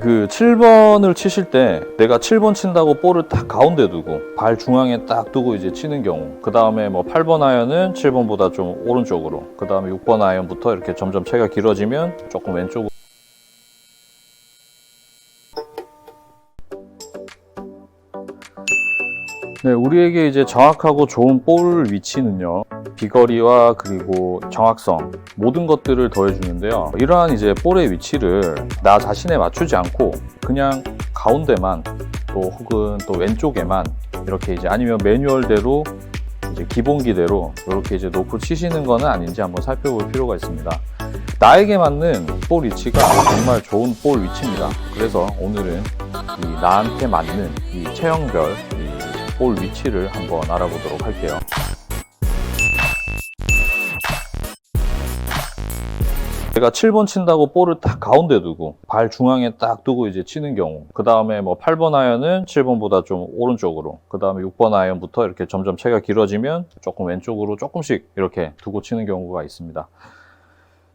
그 7번을 치실 때 내가 7번 친다고 볼을 딱 가운데 두고 발 중앙에 딱 두고 이제 치는 경우 그 다음에 뭐 8번 아이언은 7번보다 좀 오른쪽으로 그 다음에 6번 아이언부터 이렇게 점점 채가 길어지면 조금 왼쪽으로 네, 우리에게 이제 정확하고 좋은 볼 위치는요. 비거리와 그리고 정확성 모든 것들을 더해주는데요. 이러한 이제 볼의 위치를 나 자신에 맞추지 않고 그냥 가운데만 또 혹은 또 왼쪽에만 이렇게 이제 아니면 매뉴얼대로 이제 기본기대로 이렇게 이제 놓고 치시는 거는 아닌지 한번 살펴볼 필요가 있습니다. 나에게 맞는 볼 위치가 정말 좋은 볼 위치입니다. 그래서 오늘은 이 나한테 맞는 이 체형별 이 볼 위치를 한번 알아보도록 할게요. 제가 7번 친다고 볼을 딱 가운데 두고 발 중앙에 딱 두고 이제 치는 경우 그 다음에 뭐 8번 아이언은 7번보다 좀 오른쪽으로 그 다음에 6번 아이언부터 이렇게 점점 채가 길어지면 조금 왼쪽으로 조금씩 이렇게 두고 치는 경우가 있습니다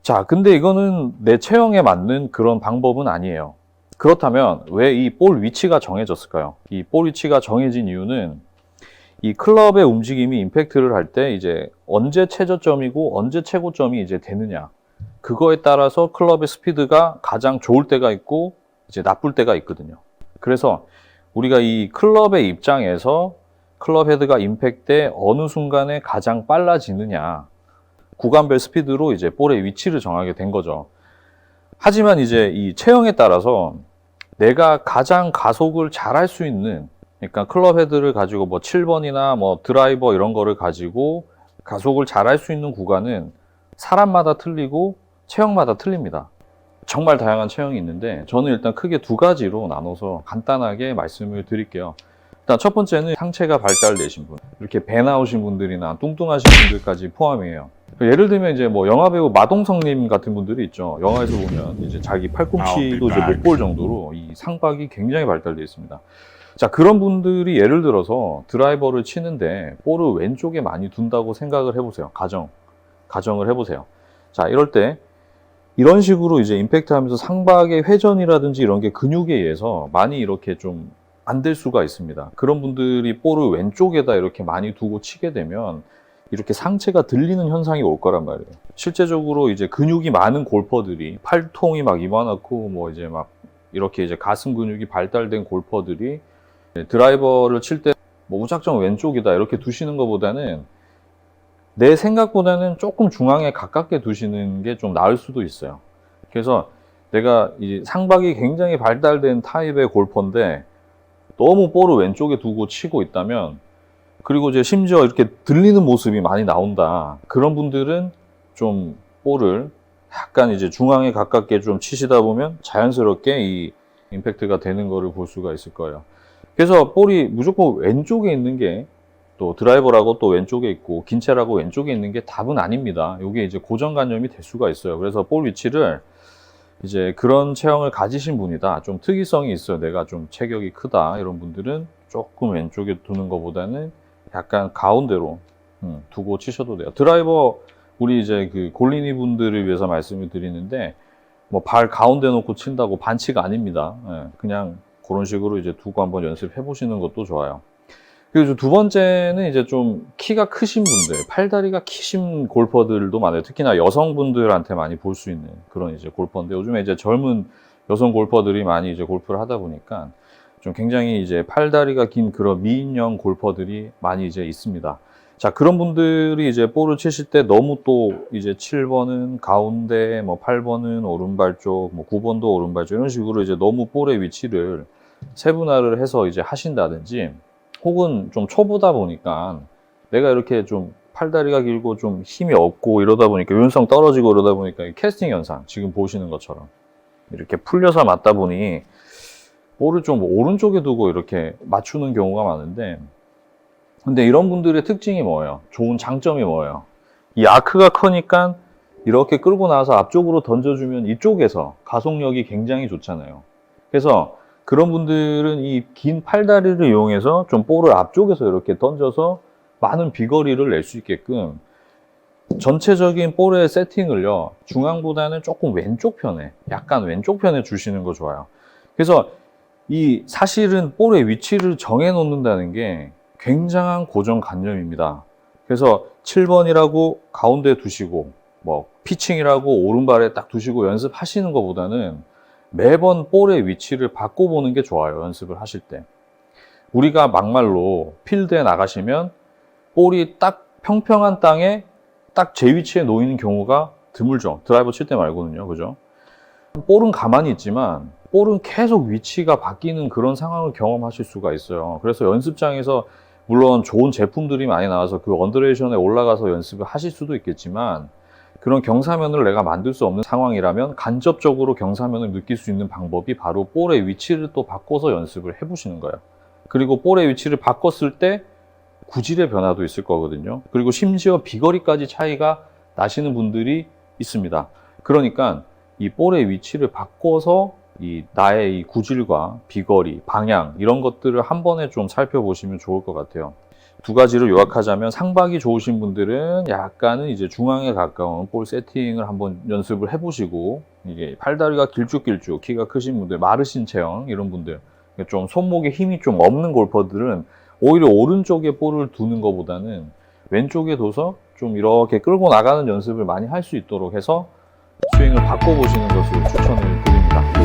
자 근데 이거는 내 체형에 맞는 그런 방법은 아니에요 그렇다면 왜 이 볼 위치가 정해졌을까요? 이 볼 위치가 정해진 이유는 이 클럽의 움직임이 임팩트를 할 때 이제 언제 최저점이고 언제 최고점이 이제 되느냐 그거에 따라서 클럽의 스피드가 가장 좋을 때가 있고 이제 나쁠 때가 있거든요. 그래서 우리가 이 클럽의 입장에서 클럽 헤드가 임팩 때 어느 순간에 가장 빨라지느냐 구간별 스피드로 이제 볼의 위치를 정하게 된 거죠. 하지만 이제 이 체형에 따라서 내가 가장 가속을 잘할 수 있는 그러니까 클럽 헤드를 가지고 뭐 7번이나 뭐 드라이버 이런 거를 가지고 가속을 잘할 수 있는 구간은 사람마다 틀리고 체형마다 틀립니다. 정말 다양한 체형이 있는데 저는 일단 크게 두 가지로 나눠서 간단하게 말씀을 드릴게요. 일단 첫 번째는 상체가 발달되신 분, 이렇게 배 나오신 분들이나 뚱뚱하신 분들까지 포함이에요. 예를 들면 이제 뭐 영화 배우 마동석님 같은 분들이 있죠. 영화에서 보면 이제 자기 팔꿈치도 이제 못 볼 정도로 이 상박이 굉장히 발달되어 있습니다. 자, 그런 분들이 예를 들어서 드라이버를 치는데 볼을 왼쪽에 많이 둔다고 생각을 해보세요. 가정. 가정을 해보세요. 자, 이럴 때 이런 식으로 이제 임팩트 하면서 상박의 회전이라든지 이런 게 근육에 의해서 많이 이렇게 좀 안 될 수가 있습니다. 그런 분들이 볼을 왼쪽에다 이렇게 많이 두고 치게 되면 이렇게 상체가 들리는 현상이 올 거란 말이에요. 실제적으로 이제 근육이 많은 골퍼들이 팔통이 막 이만하고 뭐 이제 막 이렇게 이제 가슴 근육이 발달된 골퍼들이 드라이버를 칠 때 뭐 무작정 왼쪽이다 이렇게 두시는 것보다는 내 생각보다는 조금 중앙에 가깝게 두시는 게 좀 나을 수도 있어요. 그래서 내가 이 상박이 굉장히 발달된 타입의 골퍼인데 너무 볼을 왼쪽에 두고 치고 있다면 그리고 이제 심지어 이렇게 들리는 모습이 많이 나온다. 그런 분들은 좀 볼을 약간 이제 중앙에 가깝게 좀 치시다 보면 자연스럽게 이 임팩트가 되는 거를 볼 수가 있을 거예요. 그래서 볼이 무조건 왼쪽에 있는 게 또 드라이버라고 또 왼쪽에 있고 긴체라고 왼쪽에 있는 게 답은 아닙니다. 이게 이제 고정관념이 될 수가 있어요. 그래서 볼 위치를 이제 그런 체형을 가지신 분이다. 좀 특이성이 있어요. 내가 좀 체격이 크다. 이런 분들은 조금 왼쪽에 두는 것보다는 약간 가운데로 음, 두고 치셔도 돼요. 드라이버 우리 이제 그 골린이 분들을 위해서 말씀을 드리는데 뭐 발 가운데 놓고 친다고 반치가 아닙니다. 예, 그냥 그런 식으로 이제 두고 한번 연습해 보시는 것도 좋아요. 그리고 두 번째는 이제 좀 키가 크신 분들, 팔다리가 키신 골퍼들도 많아요. 특히나 여성분들한테 많이 볼 수 있는 그런 이제 골퍼인데 요즘에 이제 젊은 여성 골퍼들이 많이 이제 골프를 하다 보니까 좀 굉장히 이제 팔다리가 긴 그런 미인형 골퍼들이 많이 이제 있습니다. 자, 그런 분들이 이제 볼을 치실 때 너무 또 이제 7번은 가운데, 뭐 8번은 오른발 쪽, 뭐 9번도 오른발 쪽 이런 식으로 이제 너무 볼의 위치를 세분화를 해서 이제 하신다든지 혹은 좀 초보다 보니까 내가 이렇게 좀 팔다리가 길고 좀 힘이 없고 이러다 보니까 유연성 떨어지고 이러다 보니까 이 캐스팅 현상 지금 보시는 것처럼 이렇게 풀려서 맞다 보니 볼을 좀 오른쪽에 두고 이렇게 맞추는 경우가 많은데 근데 이런 분들의 특징이 뭐예요? 좋은 장점이 뭐예요? 이 아크가 크니까 이렇게 끌고 나와서 앞쪽으로 던져주면 이쪽에서 가속력이 굉장히 좋잖아요. 그래서 그런 분들은 이 긴 팔다리를 이용해서 좀 볼을 앞쪽에서 이렇게 던져서 많은 비거리를 낼 수 있게끔 전체적인 볼의 세팅을요, 중앙보다는 조금 왼쪽 편에, 약간 왼쪽 편에 주시는 거 좋아요. 그래서 이 사실은 볼의 위치를 정해 놓는다는 게 굉장한 고정관념입니다. 그래서 7번이라고 가운데 두시고, 뭐, 피칭이라고 오른발에 딱 두시고 연습하시는 것보다는 매번 볼의 위치를 바꿔보는 게 좋아요, 연습을 하실 때. 우리가 막말로 필드에 나가시면 볼이 딱 평평한 땅에 딱 제 위치에 놓이는 경우가 드물죠. 드라이버 칠 때 말고는요. 그죠? 볼은 가만히 있지만 볼은 계속 위치가 바뀌는 그런 상황을 경험하실 수가 있어요. 그래서 연습장에서 물론 좋은 제품들이 많이 나와서 그 언더레이션에 올라가서 연습을 하실 수도 있겠지만 그런 경사면을 내가 만들 수 없는 상황이라면 간접적으로 경사면을 느낄 수 있는 방법이 바로 볼의 위치를 또 바꿔서 연습을 해보시는 거예요. 그리고 볼의 위치를 바꿨을 때 구질의 변화도 있을 거거든요. 그리고 심지어 비거리까지 차이가 나시는 분들이 있습니다. 그러니까 이 볼의 위치를 바꿔서 이 나의 이 구질과 비거리, 방향 이런 것들을 한 번에 좀 살펴보시면 좋을 것 같아요. 두 가지를 요약하자면 상박이 좋으신 분들은 약간은 이제 중앙에 가까운 볼 세팅을 한번 연습을 해보시고 이게 팔다리가 길쭉길쭉 키가 크신 분들 마르신 체형 이런 분들 좀 손목에 힘이 좀 없는 골퍼들은 오히려 오른쪽에 볼을 두는 것보다는 왼쪽에 둬서 좀 이렇게 끌고 나가는 연습을 많이 할 수 있도록 해서 스윙을 바꿔보시는 것을 추천을 드립니다.